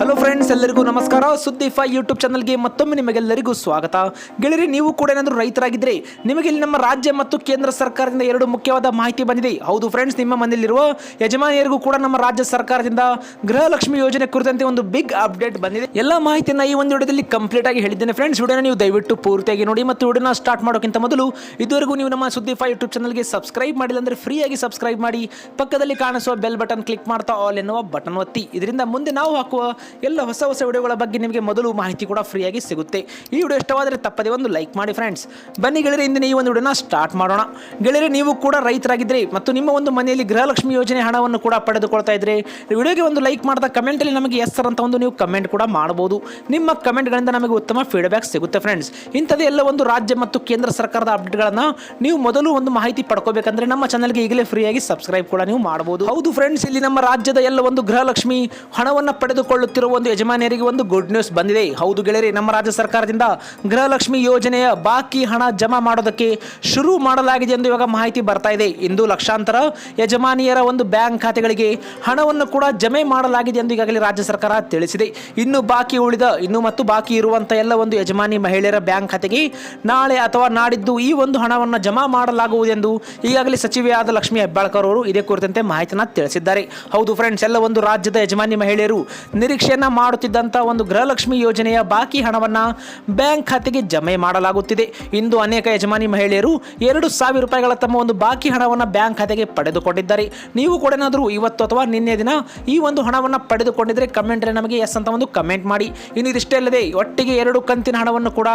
Hello friends ಎಲ್ಲರಿಗೂ ನಮಸ್ಕಾರ. ಸುದ್ದಿ ಫೈ ಯೂಟ್ಯೂಬ್ ಚಾನಲ್ಗೆ ಮತ್ತೊಮ್ಮೆ ನಿಮಗೆಲ್ಲರಿಗೂ ಸ್ವಾಗತ. ಗೆಳೆಯರಿ ನೀವು ಕೂಡ ಏನಾದರೂ ರೈತರಾಗಿದ್ದರೆ ನಿಮಗೆ ಇಲ್ಲಿ ನಮ್ಮ ರಾಜ್ಯ ಮತ್ತು ಕೇಂದ್ರ ಸರ್ಕಾರದಿಂದ ಎರಡು ಮುಖ್ಯವಾದ ಮಾಹಿತಿ ಬಂದಿದೆ. ಹೌದು ಫ್ರೆಂಡ್ಸ್ ನಿಮ್ಮ ಮನೆಯಲ್ಲಿರುವ ಯಜಮಾನಿಯರಿಗೂ ಕೂಡ ನಮ್ಮ ರಾಜ್ಯ ಸರ್ಕಾರದಿಂದ ಗೃಹಲಕ್ಷ್ಮಿ ಯೋಜನೆ ಕುರಿತಂತೆ ಒಂದು ಬಿಗ್ ಅಪ್ಡೇಟ್ ಬಂದಿದೆ. ಎಲ್ಲ ಮಾಹಿತಿಯನ್ನು ಈ ಒಂದು ವಿಡಿಯೋದಲ್ಲಿ ಕಂಪ್ಲೀಟ್ ಆಗಿ ಹೇಳಿದ್ದೇನೆ ಫ್ರೆಂಡ್ಸ್ ವಿಡಿಯೋನ ನೀವು ದಯವಿಟ್ಟು ಪೂರ್ತಿಯಾಗಿ ನೋಡಿ ಮತ್ತು ವಿಡಿಯೋನ ಸ್ಟಾರ್ಟ್ ಮಾಡೋಕ್ಕಿಂತ ಮೊದಲು ಇದುವರೆಗೂ ನೀವು ನಮ್ಮ ಸುದ್ದಿ ಫೈ ಯೂಟ್ಯೂಬ್ ಚಾನಲ್ಗೆ ಸಬ್ಸ್ಕ್ರೈಬ್ ಮಾಡಿಲ್ಲ ಅಂದರೆ ಫ್ರೀಯಾಗಿ ಸಬ್ಸ್ಕ್ರೈಬ್ ಮಾಡಿ. ಪಕ್ಕದಲ್ಲಿ ಕಾಣಿಸುವ ಬೆಲ್ ಬಟನ್ ಕ್ಲಿಕ್ ಮಾಡ್ತಾ ಆಲ್ ಎನ್ನುವ ಬಟನ್ ಒತ್ತಿ. ಇದರಿಂದ ಮುಂದೆ ನಾವು ಹಾಕುವ ಎಲ್ಲ ಹೊಸ ಹೊಸ ವಿಡಿಯೋಗಳ ಬಗ್ಗೆ ನಿಮಗೆ ಮೊದಲು ಮಾಹಿತಿ ಕೂಡ ಫ್ರೀಯಾಗಿ ಸಿಗುತ್ತೆ. ಈ ವಿಡಿಯೋ ಇಷ್ಟವಾದರೆ ತಪ್ಪದೇ ಒಂದು ಲೈಕ್ ಮಾಡಿ ಫ್ರೆಂಡ್ಸ್ ಬನ್ನಿ ಗೆಳೆಯರೆ, ಇಂದಿನ ಈ ಒಂದು ವಿಡಿಯೋನ ಸ್ಟಾರ್ಟ್ ಮಾಡೋಣ. ಗೆಳೆಯರೆ, ನೀವು ಕೂಡ ರೈತರಾಗಿದ್ದರೆ ಮತ್ತು ನಿಮ್ಮ ಒಂದು ಮನೆಯಲ್ಲಿ ಗೃಹಲಕ್ಷ್ಮಿ ಯೋಜನೆ ಹಣವನ್ನು ಕೂಡ ಪಡೆದುಕೊಳ್ತಾ ಇದ್ರೆ ವಿಡಿಯೋಗೆ ಒಂದು ಲೈಕ್ ಮಾಡಿದ ಕಮೆಂಟಲ್ಲಿ ನಮಗೆ ಎಸ್ ಅಂತ ಒಂದು ನೀವು ಕಮೆಂಟ್ ಕೂಡ ಮಾಡಬಹುದು ನಿಮ್ಮ ಕಮೆಂಟ್ಗಳಿಂದ ನಮಗೆ ಉತ್ತಮ ಫೀಡ್ಬ್ಯಾಕ್ ಸಿಗುತ್ತೆ ಫ್ರೆಂಡ್ಸ್ ಇಂಥದೇ ಎಲ್ಲ ಒಂದು ರಾಜ್ಯ ಮತ್ತು ಕೇಂದ್ರ ಸರ್ಕಾರದ ಅಪ್ಡೇಟ್ಗಳನ್ನು ನೀವು ಮೊದಲು ಒಂದು ಮಾಹಿತಿ ಪಡ್ಕೋಬೇಕಂದ್ರೆ ನಮ್ಮ ಚಾನಲ್ಗೆ ಈಗಲೇ ಫ್ರೀಯಾಗಿ ಸಬ್ಸ್ಕ್ರೈಬ್ ಕೂಡ ನೀವು ಮಾಡಬಹುದು ಹೌದು ಫ್ರೆಂಡ್ಸ್ ಇಲ್ಲಿ ನಮ್ಮ ರಾಜ್ಯದ ಎಲ್ಲ ಒಂದು ಗೃಹಲಕ್ಷ್ಮಿ ಹಣವನ್ನು ಪಡೆದುಕೊಳ್ಳುತ್ತಿರುವ ಒಂದು ಯಜಮಾನಿಯರಿಗೆ ಒಂದು ಗುಡ್ ನ್ಯೂಸ್ ಬಂದಿದೆ. ಹೌದು ಗೆಳೆಯರಿ, ನಮ್ಮ ರಾಜ್ಯ ಸರ್ಕಾರದಿಂದ ಗೃಹಲಕ್ಷ್ಮಿ ಯೋಜನೆಯ ಬಾಕಿ ಹಣ ಜಮಾ ಮಾಡೋದಕ್ಕೆ ಶುರು ಮಾಡಲಾಗಿದೆ ಎಂದು ಇವಾಗ ಮಾಹಿತಿ ಬರ್ತಾ ಇದೆ. ಇಂದು ಲಕ್ಷಾಂತರ ಯಜಮಾನಿಯರ ಒಂದು ಬ್ಯಾಂಕ್ ಖಾತೆಗಳಿಗೆ ಹಣವನ್ನು ಕೂಡ ಜಮೆ ಮಾಡಲಾಗಿದೆ ಎಂದು ಈಗಾಗಲೇ ರಾಜ್ಯ ಸರ್ಕಾರ ತಿಳಿಸಿದೆ. ಇನ್ನು ಬಾಕಿ ಉಳಿದ, ಇನ್ನು ಮತ್ತು ಬಾಕಿ ಇರುವಂತಹ ಎಲ್ಲ ಒಂದು ಯಜಮಾನಿ ಮಹಿಳೆಯರ ಬ್ಯಾಂಕ್ ಖಾತೆಗೆ ನಾಳೆ ಅಥವಾ ನಾಡಿದ್ದು ಈ ಒಂದು ಹಣವನ್ನು ಜಮಾ ಮಾಡಲಾಗುವುದೆಂದು ಈಗಾಗಲೇ ಸಚಿವೆಯಾದ ಲಕ್ಷ್ಮಿ ಹೆಬ್ಬಾಳ್ಕರ್ ಅವರು ಇದೇ ಕುರಿತಂತೆ ಮಾಹಿತಿಯನ್ನು ತಿಳಿಸಿದ್ದಾರೆ. ಹೌದು ಫ್ರೆಂಡ್ಸ್ ಎಲ್ಲ ಒಂದು ರಾಜ್ಯದ ಯಜಮಾನಿ ಮಹಿಳೆಯರು ನಿರೀಕ್ಷೆಯನ್ನ ಮಾಡುತ್ತಿದ್ದಂಥ ಒಂದು ಗೃಹಲಕ್ಷ್ಮಿ ಯೋಜನೆಯ ಬಾಕಿ ಹಣವನ್ನು ಬ್ಯಾಂಕ್ ಖಾತೆಗೆ ಜಮೆ ಮಾಡಲಾಗುತ್ತಿದೆ. ಇಂದು ಅನೇಕ ಯಜಮಾನಿ ಮಹಿಳೆಯರು ಎರಡು ಸಾವಿರ ರೂಪಾಯಿಗಳ ತಮ್ಮ ಒಂದು ಬಾಕಿ ಹಣವನ್ನು ಬ್ಯಾಂಕ್ ಖಾತೆಗೆ ಪಡೆದುಕೊಂಡಿದ್ದಾರೆ. ನೀವು ಕೂಡ ಏನಾದರೂ ಇವತ್ತು ಅಥವಾ ನಿನ್ನೆ ದಿನ ಈ ಒಂದು ಹಣವನ್ನು ಪಡೆದುಕೊಂಡಿದ್ರೆ ಕಮೆಂಟ್ ನಮಗೆ ಎಸ್ ಅಂತ ಒಂದು ಕಮೆಂಟ್ ಮಾಡಿ. ಇನ್ನು ಇದಿಷ್ಟೇ ಅಲ್ಲದೆ ಒಟ್ಟಿಗೆ ಎರಡು ಕಂತಿನ ಹಣವನ್ನು ಕೂಡ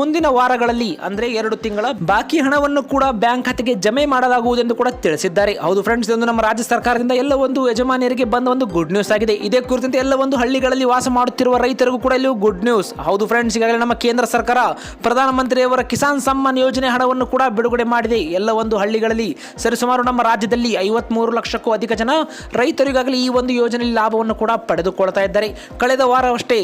ಮುಂದಿನ ವಾರಗಳಲ್ಲಿ ಅಂದರೆ ಎರಡು ತಿಂಗಳ ಬಾಕಿ ಹಣವನ್ನು ಕೂಡ ಬ್ಯಾಂಕ್ ಖಾತೆಗೆ ಜಮೆ ಮಾಡಲಾಗುವುದೆಂದು ಕೂಡ ತಿಳಿಸಿದ್ದಾರೆ. ಹೌದು ಫ್ರೆಂಡ್ಸ್ ಇದೊಂದು ನಮ್ಮ ರಾಜ್ಯ ಸರ್ಕಾರದಿಂದ ಎಲ್ಲ ಒಂದು ಯಜಮಾನಿಯರಿಗೆ ಬಂದ ಒಂದು ಗುಡ್ ನ್ಯೂಸ್ ಆಗಿದೆ. ಇದೇ ಕುರಿತಂತೆ ಎಲ್ಲ ಒಂದು ಹಳ್ಳಿಗಳಲ್ಲಿ ವಾಸ ಮಾಡುತ್ತಿರುವ ರೈತರಿಗೂ ಕೂಡ ಇಲ್ಲಿ ಗುಡ್ ನ್ಯೂಸ್ ಹೌದು ಫ್ರೆಂಡ್ಸ್ ಈಗಾಗಲೇ ನಮ್ಮ ಕೇಂದ್ರ ಸರ್ಕಾರ ಪ್ರಧಾನಮಂತ್ರಿಯವರ ಕಿಸಾನ್ ಸಮ್ಮಾನ್ ಯೋಜನೆ ಹಣವನ್ನು ಕೂಡ ಬಿಡುಗಡೆ ಮಾಡಿದೆ. ಎಲ್ಲ ಒಂದು ಹಳ್ಳಿಗಳಲ್ಲಿ ಸರಿಸುಮಾರು ನಮ್ಮ ರಾಜ್ಯದಲ್ಲಿ ಐವತ್ಮೂರು ಲಕ್ಷಕ್ಕೂ ಅಧಿಕ ಜನ ರೈತರಿಗಾಗಲೇ ಈ ಒಂದು ಯೋಜನೆಯಲ್ಲಿ ಲಾಭವನ್ನು ಕೂಡ ಪಡೆದುಕೊಳ್ತಾ ಇದ್ದಾರೆ. ಕಳೆದ ವಾರವಷ್ಟೇ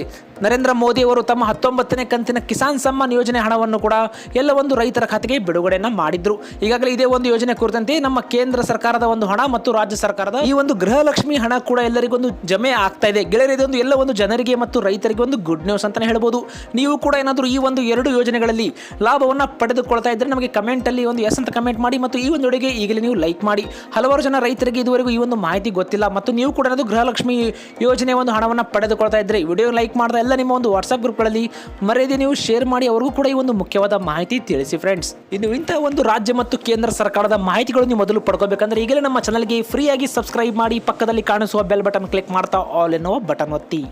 ನರೇಂದ್ರ ಮೋದಿ ಅವರು ತಮ್ಮ ಹತ್ತೊಂಬತ್ತನೇ ಕಂತಿನ ಕಿಸಾನ್ ಸಮ್ಮಾನ್ ಯೋಜನೆ ಹಣವನ್ನು ಕೂಡ ಎಲ್ಲ ಒಂದು ರೈತರ ಖಾತೆಗೆ ಬಿಡುಗಡೆಯನ್ನು ಮಾಡಿದ್ರು. ಈಗಾಗಲೇ ಇದೇ ಒಂದು ಯೋಜನೆ ಕುರಿತಂತೆ ನಮ್ಮ ಕೇಂದ್ರ ಸರ್ಕಾರದ ಒಂದು ಹಣ ಮತ್ತು ರಾಜ್ಯ ಸರ್ಕಾರದ ಈ ಒಂದು ಗೃಹಲಕ್ಷ್ಮಿ ಹಣ ಕೂಡ ಎಲ್ಲರಿಗೊಂದು ಜಮೆ ಆಗ್ತಾ ಇದೆ. ಗೆಳೆಯರು, ಇದೊಂದು ಎಲ್ಲ ಒಂದು ಜನರಿಗೆ ಮತ್ತು ರೈತರಿಗೆ ಒಂದು ಗುಡ್ ನ್ಯೂಸ್ ಅಂತಲೇ ಹೇಳ್ಬೋದು. ನೀವು ಕೂಡ ಏನಾದರೂ ಈ ಒಂದು ಎರಡು ಯೋಜನೆಗಳಲ್ಲಿ ಲಾಭವನ್ನು ಪಡೆದುಕೊಳ್ತಾ ಇದ್ದರೆ ನಮಗೆ ಕಮೆಂಟಲ್ಲಿ ಒಂದು ಎಸ್ ಅಂತ ಕಮೆಂಟ್ ಮಾಡಿ ಮತ್ತು ಈ ಒಂದು ವಿಡಿಯೋಗೆ ಈಗಲೇ ನೀವು ಲೈಕ್ ಮಾಡಿ. ಹಲವಾರು ಜನ ರೈತರಿಗೆ ಇದುವರೆಗೂ ಈ ಒಂದು ಮಾಹಿತಿ ಗೊತ್ತಿಲ್ಲ ಮತ್ತು ನೀವು ಕೂಡ ಏನಾದರೂ ಗೃಹಲಕ್ಷ್ಮಿ ಯೋಜನೆ ಒಂದು ಹಣವನ್ನು ಪಡೆದುಕೊಳ್ತಾ ಇದ್ದರೆ ವಿಡಿಯೋ ಲೈಕ್ ಮಾಡಿದ ಎಲ್ಲ ನಿಮ್ಮ ಒಂದು ವಾಟ್ಸಪ್ ಗ್ರೂಪ್ಗಳಲ್ಲಿ ಮರೆಯದೆ ನೀವು ಶೇರ್ ಮಾಡಿ, ಅವ್ರಿಗೂ ಕೂಡ ಈ ಒಂದು ಮುಖ್ಯವಾದ ಮಾಹಿತಿ ತಿಳಿಸಿ ಫ್ರೆಂಡ್ಸ್ ಇನ್ನು ಇಂತಹ ಒಂದು ರಾಜ್ಯ ಮತ್ತು ಕೇಂದ್ರ ಸರ್ಕಾರದ ಮಾಹಿತಿಗಳು ನೀವು ಮೊದಲು ಪಡ್ಕೋಬೇಕಂದ್ರೆ ಈಗಲೇ ನಮ್ಮ ಚಾನಲ್ಗೆ ಫ್ರೀಯಾಗಿ ಸಬ್ಸ್ಕ್ರೈಬ್ ಮಾಡಿ, ಪಕ್ಕದಲ್ಲಿ ಕಾಣಿಸುವ ಬೆಲ್ ಬಟನ್ ಕ್ಲಿಕ್ ಮಾಡ್ತಾ ಆಲ್ ಎನ್ನುವ ಬಟನ್ ಒತ್ತಿ.